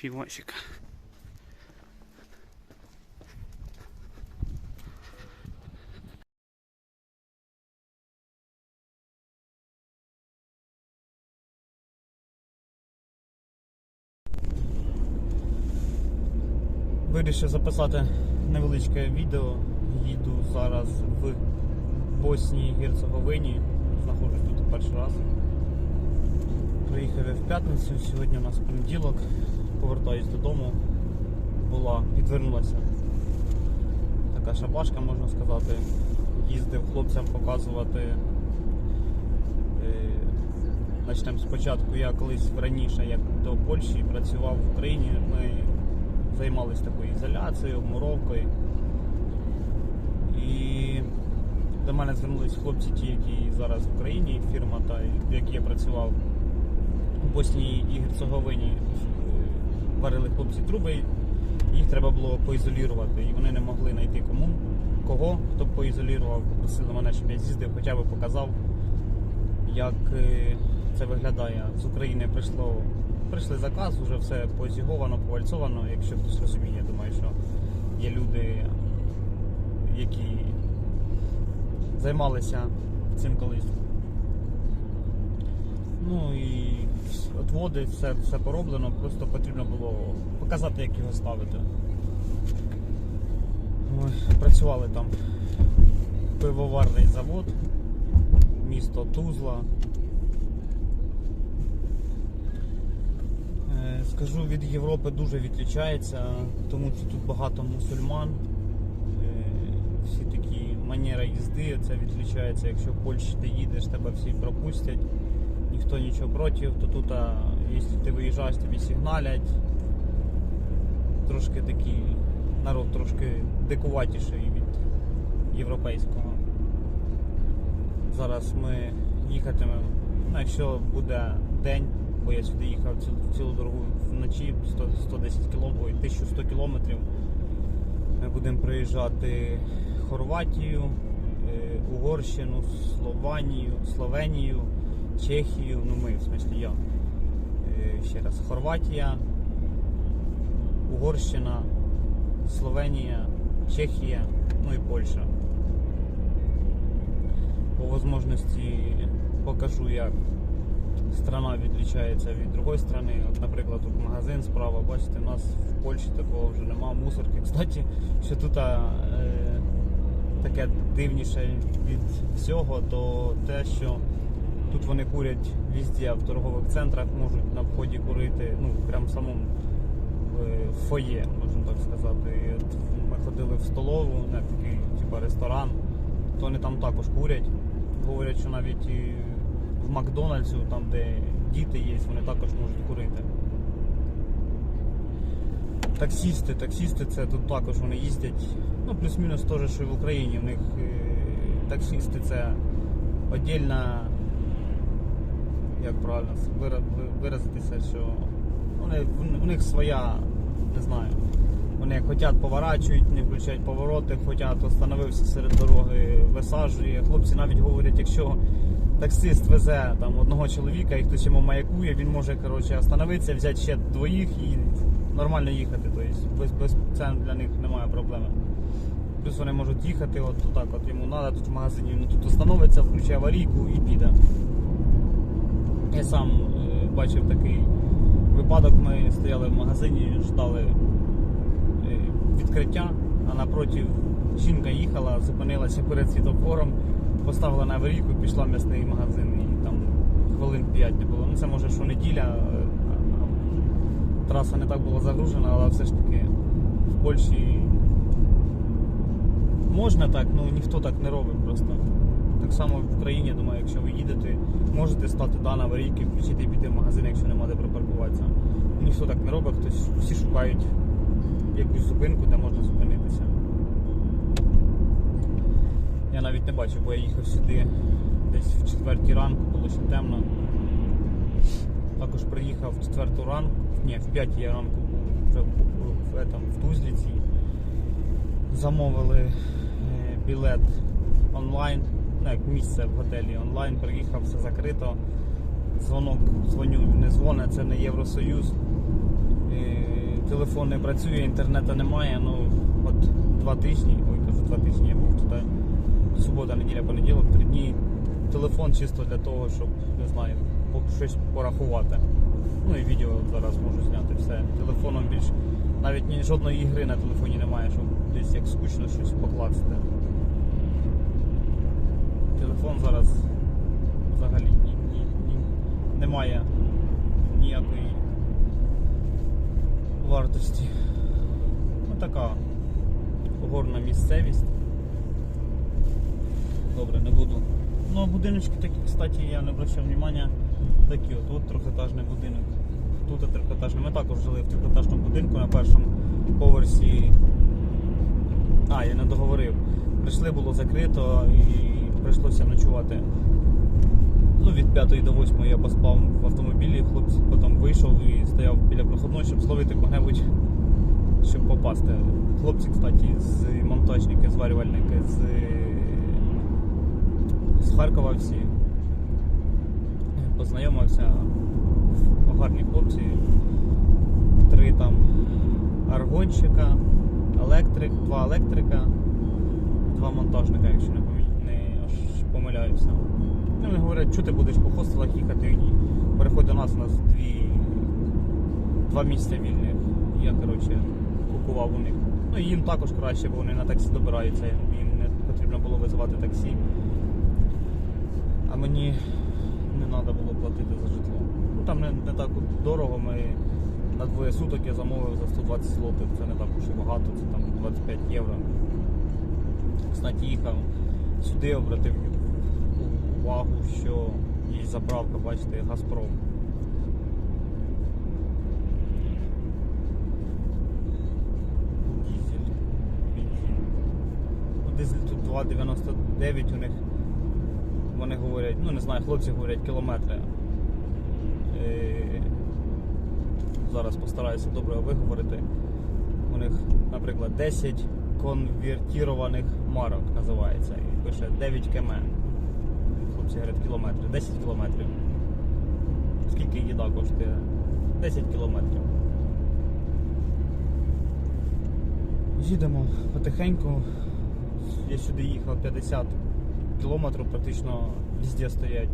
півасика. Вирішив записати невеличке відео. Їду зараз в Боснії Герцеговині. Знаходжусь тут перший раз. Приїхав я в п'ятницю, сьогодні у нас понеділок. Повертаюсь додому. Була, підвернулася така шабашка, можна сказати. Їздив хлопцям показувати. Е, Почнемо спочатку. Я колись раніше, як до Польщі, працював в Україні. Ми займалися такою ізоляцією, обмуровкою. І до мене звернулись хлопці, ті, які зараз в Україні, фірма, та, в якій я працював у Боснії і Герцеговині. Варили хлопці труби, їх треба було поізолювати, і вони не могли знайти кому, кого, хто б поізолював. Просили мене, щоб я з'їздив, хоча б показав, як е, це виглядає. З України прийшло, прийшли заказ, вже все позіговано, повальцовано. Якщо хтось розуміє, я думаю, що є люди, які займалися цим колись. Ну і отводи, все, все пороблено, просто потрібно було показати, як його ставити. Ой, працювали там пивоварний завод, місто Тузла. Е, Скажу, від Європи дуже відрізняється, тому що тут багато мусульман. Е, Всі такі манера їзди, це відрізняється. Якщо в Польщі ти їдеш, тебе всі пропустять, ніхто нічого проти, то тут, якщо ти виїжджаєш, тобі сигналять. Трошки такий народ трошки дикуватіший від європейського. Зараз ми їхатимемо, ну, якщо буде день, бо я сюди їхав цілу, цілу дорогу вночі 100, 110 кілометрів, 1100 кілометрів. Ми будемо проїжджати Хорватію, е, Угорщину, Слованію, Словенію, Чехію. Ну ми, в смислі я. Е, Ще раз, Хорватія, Угорщина, Словенія, Чехія, ну і Польща. По можливості покажу, як страна відрізняється від другої країни. От, наприклад, тут магазин справа, бачите, у нас в Польщі такого вже нема. Мусорки. Кстати, що тут е, таке дивніше від всього, то те, що тут вони курять везде, в торгових центрах можуть на вході курити, ну прям в самому е, фоє, можна так сказати. Ми ходили в столову, на такий типу, ресторан, то вони там також курять. Говорять, що навіть і в Макдональдсу, там де діти є, вони також можуть курити. Таксісти, таксісти це тут також вони їздять. Ну, плюс-мінус теж, що і в Україні. В них е, таксісти це отдільна, як правильно виразитися, що вони, в них своя, не знаю. Вони хочуть поворачують, не включають повороти, хочуть остановився серед дороги, висаджує. Хлопці навіть говорять, якщо таксист везе там одного чоловіка і хтось йому маякує, він може коротше, остановитися, взяти ще двоїх і нормально їхати. Тобто без, без це для них немає проблеми. Плюс вони можуть їхати, от так, от йому треба тут в магазині, він тут остановиться, включає аварійку і піде. Я сам е, бачив такий випадок, ми стояли в магазині, ждали е, відкриття, а напроти жінка їхала, зупинилася перед світофором, поставила на аварійку, пішла в м'ясний магазин і там хвилин 5 не було. Ну це може що неділя, е, траса не так була загружена, але все ж таки в Польщі можна так, ну ніхто так не робить просто. Так само в Україні, думаю, якщо ви їдете, можете стати да, на аварійки, включити і піти в магазин, якщо нема де припаркуватися. Ніхто так не робить, хтось всі шукають якусь зупинку, де можна зупинитися. Я навіть не бачив, бо я їхав сюди десь в четвертій ранку, було ще темно. Також приїхав в четверту ранку, ні, в п'ятій ранку був вже в, в Тузліці. Замовили е, білет онлайн, ну як місце в готелі онлайн, приїхав, все закрито. Дзвонок, дзвоню, не дзвонить, це не Євросоюз. Телефон не працює, інтернету немає. Ну, от два тижні, ой, кажу, два тижні я був туди. Субота, неділя, понеділок, три дні. Телефон чисто для того, щоб, не знаю, щось порахувати. Ну і відео зараз можу зняти все. Телефоном більш навіть ні, жодної ігри на телефоні немає, щоб десь як скучно щось покласти. Телефон зараз взагалі ні, ні, ні, немає ніякої вартості. Ну така горна місцевість. Добре, не буду. Ну, будиночки такі, кстати, я не обращав внимання. Такі от, от трьохетажний будинок. Тут трьохетажний. Ми також жили в трьохетажному будинку на першому поверсі. А, я не договорив. Прийшли, було закрито і прийшлося ночувати. Ну, від 5 до 8 я поспав в автомобілі, хлопець потім вийшов і стояв біля проходної, щоб словити кого-небудь, щоб попасти. Хлопці, кстати, з монтажники, зварювальники з, з Харкова всі. Познайомився. Гарні хлопці. Три там аргонщика, електрик, два електрика, два монтажника, якщо не, помиляюся. Ну, вони говорять, що ти будеш по хостелах їхати і переходь до нас, у нас дві, два місця вільних. Я, коротше, купував у них. Ну їм також краще, бо вони на таксі добираються, їм не потрібно було визивати таксі. А мені не треба було платити за житло. Ну там не, не так дорого. Ми на двоє суток я замовив за 120 злотих. Це не так уж і багато, це там 25 євро. Кстати, їхав сюди, обратив увагу, що є заправка, бачите, Газпром. Дізель, бензин. Ну, Дизель тут 2,99 у них. Вони говорять, ну не знаю, хлопці говорять кілометри. Е, Зараз постараюся добре виговорити. У них, наприклад, 10 конвертірованих марок називається. І пише 9 км. Говорять кілометри. 10 кілометрів. Скільки їда коштує? 10 кілометрів. Їдемо потихеньку. Я сюди їхав 50 кілометрів, практично везде стоять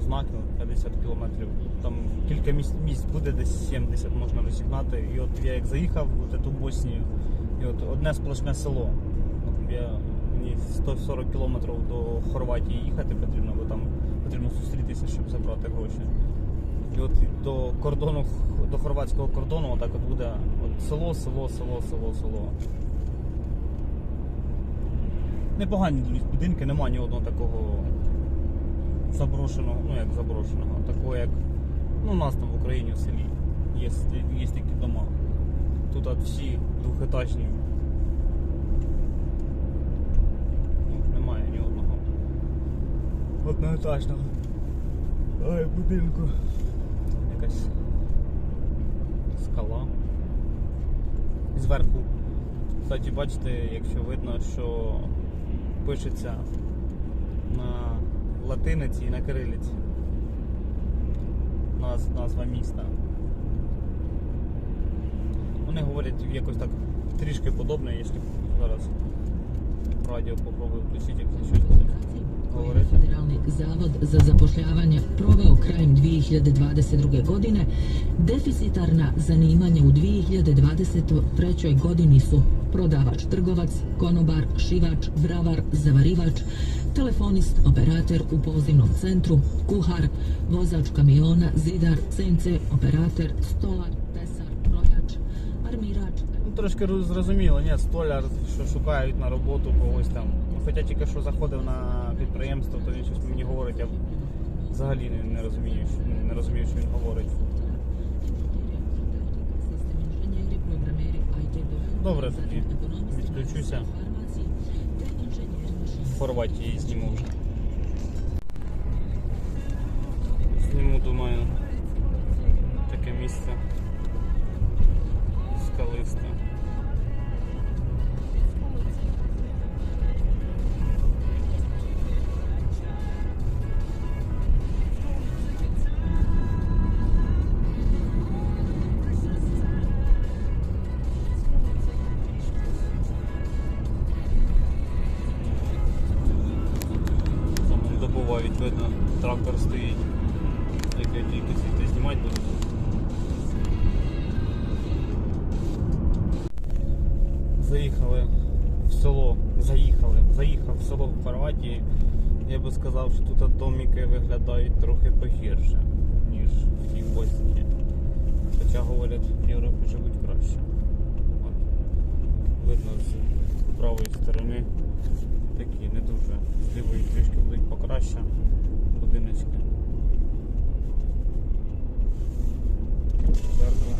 знаки 50 кілометрів. Там кілька місць, місць буде, десь 70 можна розігнати. І от я як заїхав в ту Боснію, і от одне сплошне село. От я, мені 140 кілометрів до Хорватії їхати потрібно, бо там потрібно зустрітися, щоб забрати гроші. І от до кордону, до хорватського кордону, отак от буде от село, село, село, село, село. Непогані будинки, нема ні одного такого заброшеного, ну як заброшеного, такого як ну, у нас там в Україні в селі. Є, є такі дома. Тут от всі двохетажні. Ну, немає ні одного. Одноетажного. Ой, будинку. Якась скала. Зверху. Кстати, бачите, якщо видно, що пишеться на латиниці і на кирилиці. Наз, назва міста. Вони говорять якось так трішки подобне, якщо зараз радіо попробую включити, якщо щось буде говорити. Federalni zavod za zapošljavanje proveo krajem 2022. godine, deficitarna zanimanja u 2023. godini su prodavač, trgovac, konobar, šivač, bravar, zavarivač, telefonist, operator u pozivnom centru, kuhar, vozač kamiona, zidar, CNC, operator, stolar, tesar, brojač, armirač, Ну, трошки роз- зрозуміло, ні, столяр, що шукають на роботу когось там. Хоча тільки що заходив на підприємство, то він щось мені говорить, я взагалі не, розумію, що не розумію, що він говорить. Добре, тоді відключуся. Хорватії зніму вже. Зніму, думаю, таке місце скалисте. Трактор стоїть. Як я тільки звідти знімати буду. Заїхали в село, заїхали, заїхав в село в Хорватії. Я би сказав, що тут домики виглядають трохи погірше, ніж в тій Боснії. Хоча говорять, в Європі живуть краще. От. Видно з правої сторони такі не дуже. З трішки будуть покраще будиночки. Церква.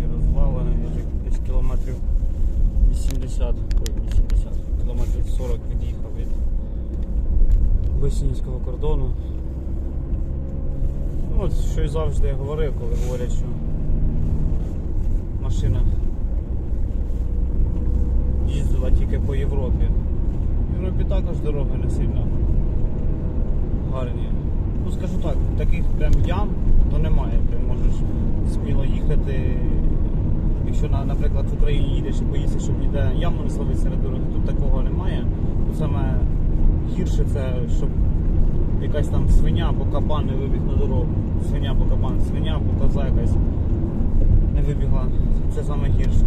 І розвалений може десь кілометрів 80, ой, 80, кілометрів 40 від'їхав від Боснійського кордону. Ну, от що і завжди говорив, коли говорять, що машина їздила тільки по Європі. В Європі також дороги не сильно гарні. Ну скажу так, таких прям ям то немає. Ти можеш сміло їхати. Якщо, наприклад, в Україні їдеш і боїшся, щоб ніде яму не словити серед дороги, тут такого немає. Тут саме гірше це, щоб якась там свиня або кабан не вибіг на дорогу. Свиня або кабан, свиня або коза якась не вибігла. Це саме гірше.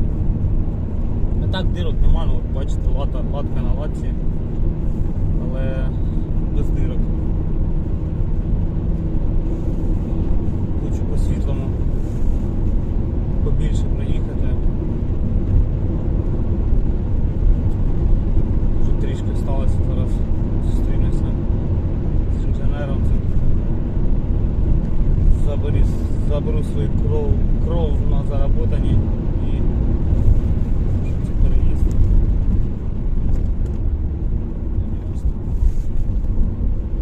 А так дирок нема, ну бачите, лата, латка на латці, але без дирок. Хочу по світлому побільше проїхати. Трішки сталося зараз. Інженером. Заберу, заберу свою кров, кров на заработані і щоб це переїзд.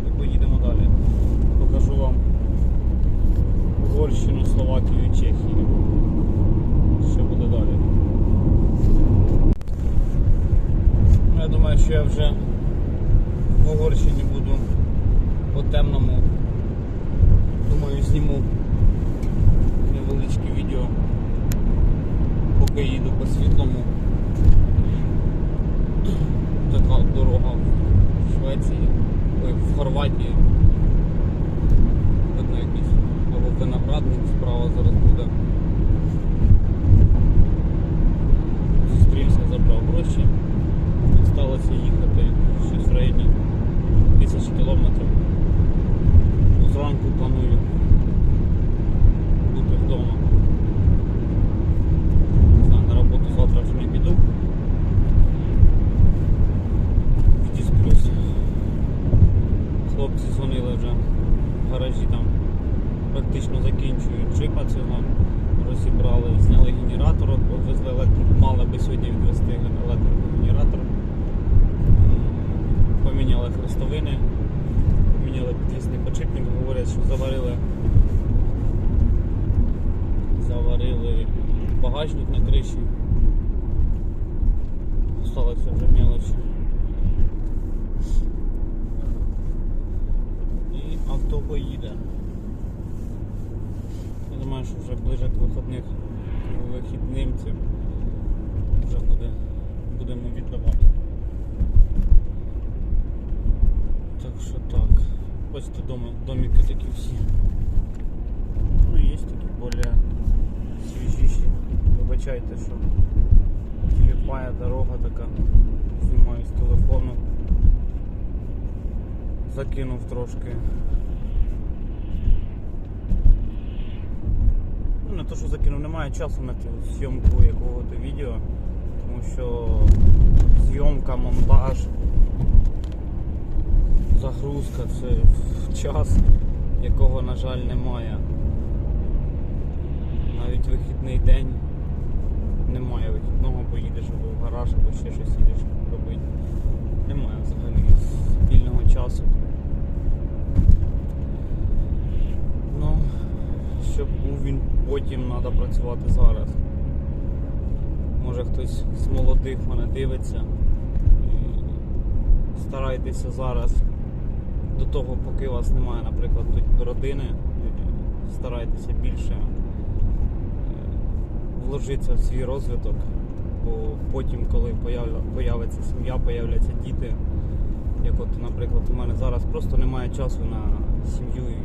І поїдемо далі. Покажу вам Угорщину, Словакію, Чехію. Що буде далі? Ну, Я думаю, що я вже в Угорщині буду по темному. Думаю, зніму невеличке відео, поки їду по світлому. Така дорога в Швеції, ой, в Хорватії. Видно якийсь або виноградник справа зараз буде. Зустрівся, забрав гроші. Осталося їхати щось в районі тисячі кілометрів. Зранку планую бути вдома. Не знаю, на роботу завтра вже не піду. Відісплюсь. Хлопці дзвонили вже в гаражі там практично закінчують джипа цього. Розібрали, зняли генератор, відвезли електрику, мали би сьогодні відвезти електрогенератор. Поміняли хрестовини, поміняли підвісний подшипник, говорять, що заварили заварили багажник на криші. Осталося вже мелочі. І авто. Я думаю, що вже ближе к вихідних вихідним цим вже буде, будемо віддавати. Так що так. Бачите, домики такі всі. Ну, є такі свіжіші. Вибачайте, що тіліпає дорога така. Знімаю з телефону. Закинув трошки. Ну, не то, що закинув, немає часу на цю зйомку якого-то відео, тому що зйомка, монтаж, загрузка це час, якого, на жаль, немає. Навіть вихідний день немає вихідного, бо їдеш або в гараж, або ще щось їдеш робити. Немає взагалі вільного часу. Ну, щоб був він потім треба працювати зараз. Може хтось з молодих мене дивиться. Старайтеся зараз до того, поки у вас немає, наприклад, родини, старайтеся більше вложитися в свій розвиток, Бо потім, коли появиться сім'я, появляться діти, як от, наприклад, у мене зараз просто немає часу на сім'ю і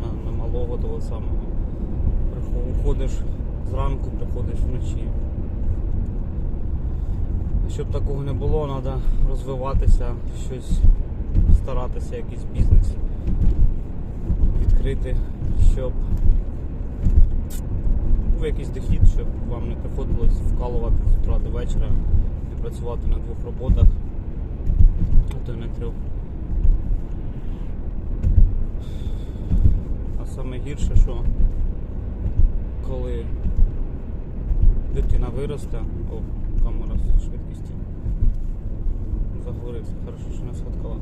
на, на малого того самого. Уходиш зранку, приходиш вночі. Щоб такого не було, треба розвиватися, щось старатися, якийсь бізнес відкрити, щоб був якийсь дохід, щоб вам не приходилось вкалувати з утра до вечора і працювати на двох роботах, а то й на трьох. А саме гірше, що коли дитина виросте, о, камера з швидкості. Заговорився, хорошо, що не сфоткала.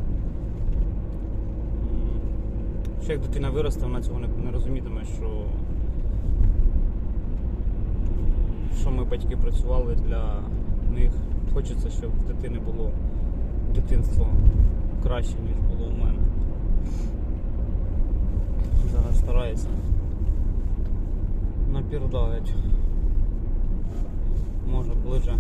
Що як дитина виросте, вона цього не розумітиме, що, що ми батьки працювали для них. Хочеться, щоб в дитини було дитинство краще, ніж було у мене. Зараз старається. Напірдають. Може ближе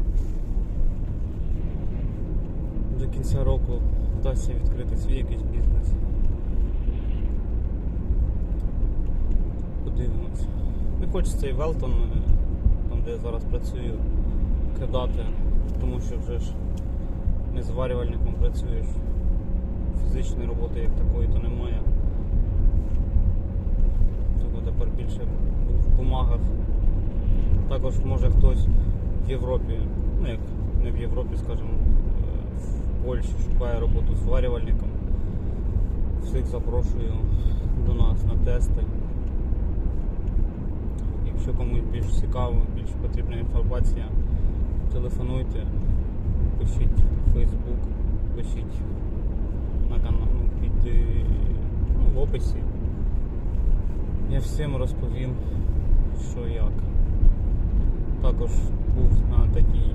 до кінця року вдасться відкрити свій якийсь бізнес. Подивимось. Не хочеться і Велтон, е, де я зараз працюю, кидати, тому що вже ж не зварювальником працюєш. Фізичної роботи як такої то немає. Тому тепер більше в бумагах. Також може хтось в Європі, ну як не в Європі, скажімо, е, в Польщі шукає роботу зварювальником. Всіх запрошую до нас на тести. Якщо комусь більш цікаво, більш потрібна інформація, телефонуйте, пишіть в Facebook, пишіть на канал ну, під е, ну, в описі. Я всім розповім, що як. Також був на такій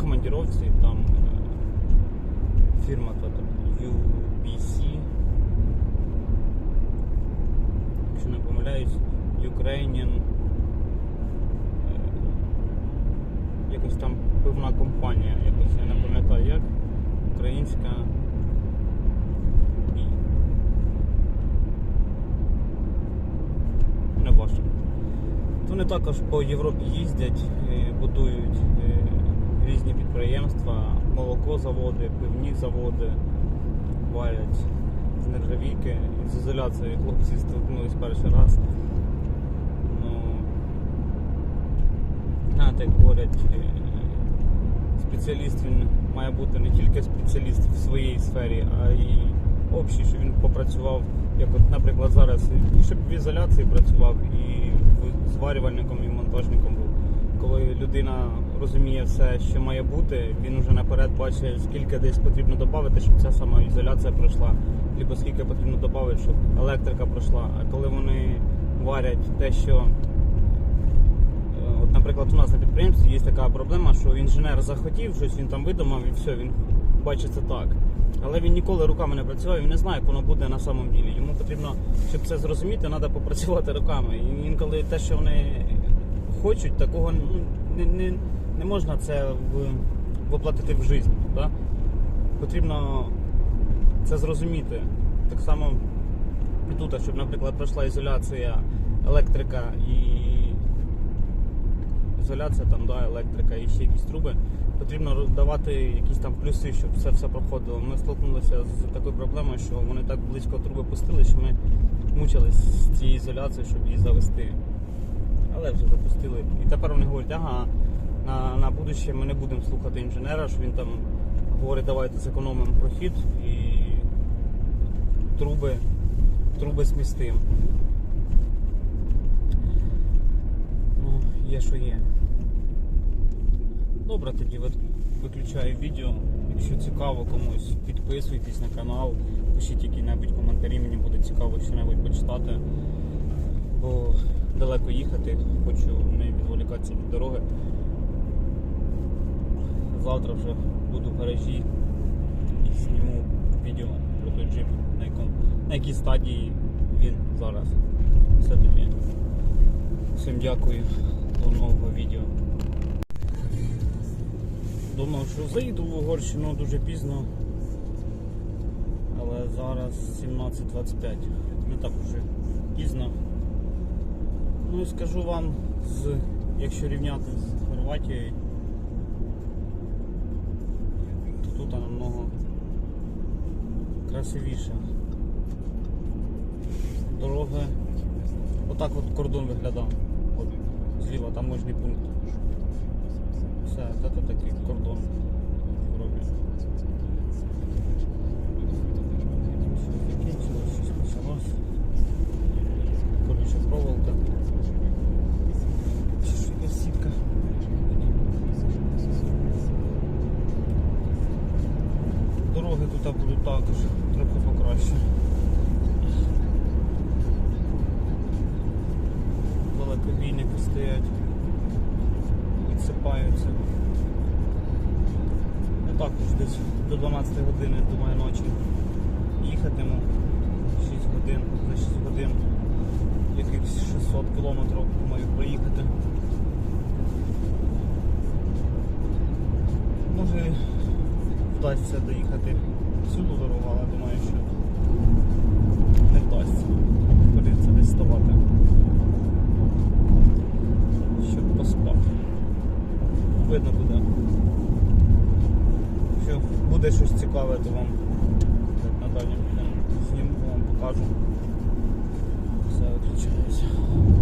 командіровці, там е, фірма UBC, якщо не помиляюсь, Ukrainian е, якось там пивна компанія, якось я не пам'ятаю як. Українська не важко. Вони також по Європі їздять, е, будують е, різні підприємства, молокозаводи, пивні заводи, валять з нержавійки. З ізоляцією хлопці стикнулись перший раз. Ну, знаєте, як говорять, е, спеціаліст він має бути не тільки спеціаліст в своїй сфері, а й общий, що він попрацював, як от, наприклад, зараз, щоб в ізоляції працював, і зварювальником, і монтажником був. Коли людина розуміє все, що має бути, він вже наперед бачить, скільки десь потрібно додати, щоб ця сама ізоляція пройшла, або скільки потрібно додати, щоб електрика пройшла. А коли вони варять те, що наприклад, у нас на підприємстві є така проблема, що інженер захотів, щось він там видумав і все, він бачить це так. Але він ніколи руками не працював, він не знає, як воно буде на самом ділі. Йому потрібно, щоб це зрозуміти, треба попрацювати руками. І інколи те, що вони хочуть, такого ну, не, не, не можна це в, воплотити в життя. Да? Потрібно це зрозуміти. Так само тут, щоб, наприклад, пройшла ізоляція електрика і ізоляція, там, да, електрика і ще якісь труби, потрібно давати якісь там плюси, щоб це все проходило. Ми столкнулися з такою проблемою, що вони так близько труби пустили, що ми мучились з цією ізоляцією, щоб її завести. Але вже запустили. І тепер вони говорять, ага, на, на будуще ми не будемо слухати інженера, що він там говорить, давайте зекономимо прохід і труби, труби смістимо. Ну, є, що є. Добре, тоді виключаю відео. Якщо цікаво комусь, підписуйтесь на канал, пишіть які-небудь коментарі, мені буде цікаво що-небудь почитати. Бо далеко їхати, хочу не відволікатися від дороги. Завтра вже буду в гаражі і зніму відео про той джип, на, якому, на якій стадії він зараз. Все тоді. Всім дякую. До нового відео. Думав, що заїду в Угорщину дуже пізно. Але зараз 17.25. Не так уже пізно. Ну і скажу вам, з, якщо рівняти з Хорватією, то тут намного красивіше. Дороги. Отак от кордон виглядав. От зліва таможний пункт. Все, це такий кордон. Щось закінчилось, щось почалось. Сітка. Дороги тут будуть також трохи покраще. Далекобійники стоять, відсипаються. Ну також десь до 12 години, думаю, ночі їхатиму 6 годин, за 6 годин якихось 600 кілометрів маю проїхати. Може вдасться доїхати всю дорогу, але думаю, що не вдасться. Придеться десь ставати. Щоб поспати. Видно буде. Якщо буде щось цікаве, то вам на дальньому зніму вам покажу. Все, відключаюся.